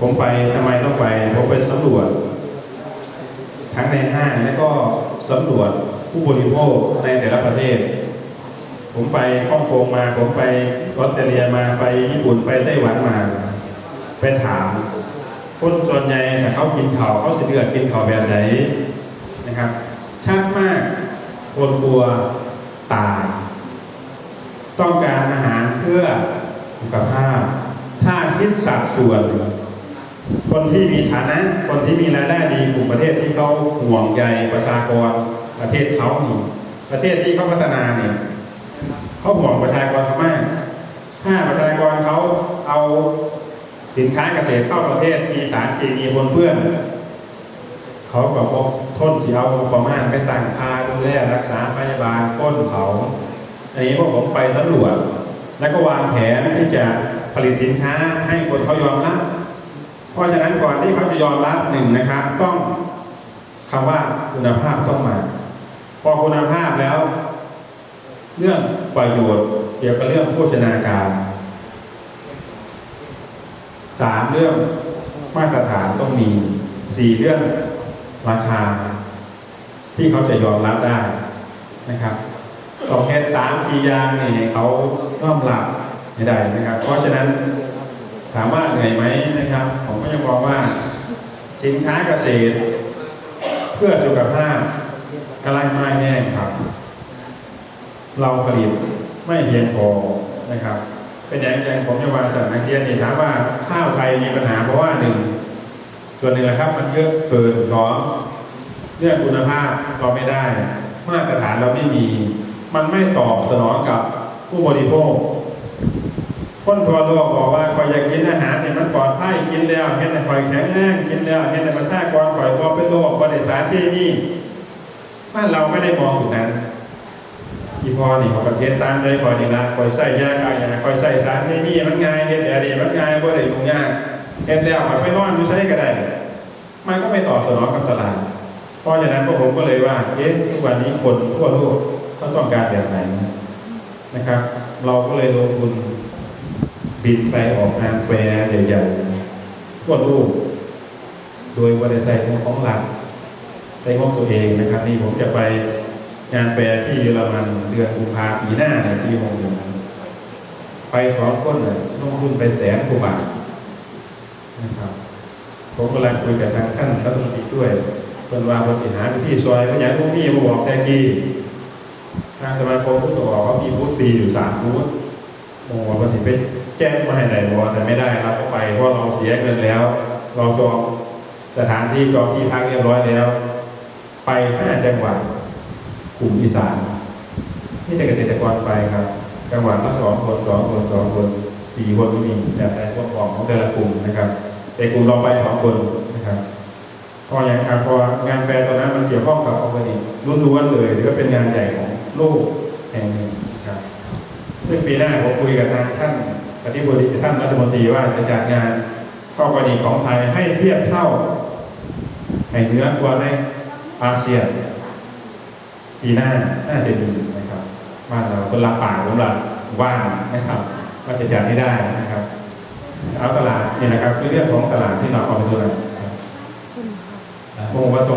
ผมไปทำไมต้องไป ผมไปสำรวจ ทั้งในห้างและก็สำรวจผู้บริโภคในแต่ละประเทศ ผมไปฮ่องกงมา ผมไปออสเตรเลียมาไปญี่ปุ่นไปไต้หวันมา ไปถาม คนส่วนใหญ่ถ้าเขากินเขาวเขาจะเลือกกินเขาวแบบไหนนะครับชัดมากคนกลัวตายต้องการอาหารเพื่อสุขภาพ ถ้าคิดสัดส่วน คนที่มีฐานะ คนที่มีรายได้ดีกลุ่มประเทศที่เขาห่วงใยประชากรประเทศเขานี่ประเทศที่เขาพัฒนาเนี่ยเขาห่วงประชากรเขามาก ถ้าประชากรเขาเอาสินค้าเกษตรเข้าประเทศมีสารเคมีปนเปื้อนเขาก็พกทนที่เอาประมาณไปตั้งคาดูแลรักษาพยาบาลก้นเขาอันนี้พวกผมไปสำรวจ แล้วก็วางแผนที่จะผลิตสินค้าให้คนเขายอมรับ ราะฉะนั้นก่อนที่เขาจะยอมรับหนึ่งนะครับ ต้องคำว่าคุณภาพต้องมา พอคุณภาพแล้ว เรื่องประโยชน์เกี่ยวกับเรื่องโภชนาการสามเรื่องมาตรฐานต้องมีสี่เรื่องราคา ที่เขาจะยอมรับได้นะครับสองเหตุสามสี่อย่างนี่เขาน้อมรับไม่ได้นะครับ เพราะฉะนั้น ถามว่าเหนื่อยไหมนะครับ ผมก็ยังมองว่า สินค้าเกษตร เพื่อสุขภาพกำลังมาแน่ครับ เราผลิตไม่เพียงพอนะครับ เป็นอย่างอย่างผมจะวางสถานนักเรียนนี่ถามว่าข้าวไทยมีปัญหาเพราะว่าหนึ่งส่วนหนึ่งนะครับ มันเยอะเกินสองเรื่องคุณภาพเราไม่ได้มาตรฐานเราไม่มี มันไม่ตอบสนองกับผู้บริโภค คนทั่วโลกบอกว่าคอยอยากกินอาหารเนี่ยมันปลอดภัยกินแล้วเห็นแต่คอยแข็งแรงกินแล้วเห็นแต่มันท่ากรคอยว่าเป็นโรคบริสารที่นี่บ้านเราไม่ได้มองอยู่นั้นที่พอนี่เขาประเทศตามใจคอยนี่นะคอยใส่ยาคายยาคอยใส่สารที่นี่มันง่ายเห็นแต่ดีมันง่ายบ่ได้ยุ่งยากเห็นแล้วมันไม่นอนอยู่ใช้ก็ได้ มันก็ไม่ตอบสนองกับตลาดเพราะฉะนั้นพวกผมก็เลยว่าเอ๊ะทุกวันนี้คนทั่วโลกเขาต้องการแบบไหนนะครับ เราก็เลยลงทุน บินไปออกงานแฟร์ใหญ่ๆทั่วโลกโดยบริษัทของรัฐใช้องตัวเองนะครับ นี่ผมจะไปงานแฟร์ที่เยอรมันเดือนกุมภาปีหน้าเนี่ยปีหกหนึ่งไปสองคนเนี่ยลงทุนไปแสนกว่าบาทนะครับผมกำลังคุยกับทางท่านรัฐมนตรีด้วยเป็นว่าบริหารที่ซอยพญานุมีมาบอกแต่กี้ทางสมาคมผู้ส่อกเขามีบูธฟรีอยู่สามบูธ โอ้โหมันถึงไปแจ้งมาให้ไหนบอกแต่ไม่ได้ครับไปเพราะเราเสียเงินแล้ว เราจองสถานที่จองที่พักเรียบร้อยแล้ว ไปห้าจังหวัดกลุ่มอีสานนี่แต่เกษตรกรไปครับ จังหวัดละสองคนสองคนสองคนสี่คนก็มีแบบแต่พวกของของแต่ละกลุ่มนะครับแต่กลุ่มเราไปสองคนนะครับพออย่างครับพองานแฟร์ตอนนั้นมันเกี่ยวข้องกับออร์แกนิกล้วนๆเลยหรือว่าเป็นงานใหญ่ของโลกแห่งหนึ่ง ซึ่งปีหน้าผมคุยกับทางท่านอธิบดีท่านรัฐมนตรีว่าจะจัดงานข้อกรณีของไทยให้เทียบเท่าให้เนื้อกว่าในอาเซียนปีหน้าน่าจะดีนะครับบ้านเราเป็นรับปากสำหรับว่างนะครับว่าจะจัดให้ได้นะครับ เอาตลาดนี่นะครับเรื่องของตลาดที่เราเอาไปดูนะครับผมว่าตรง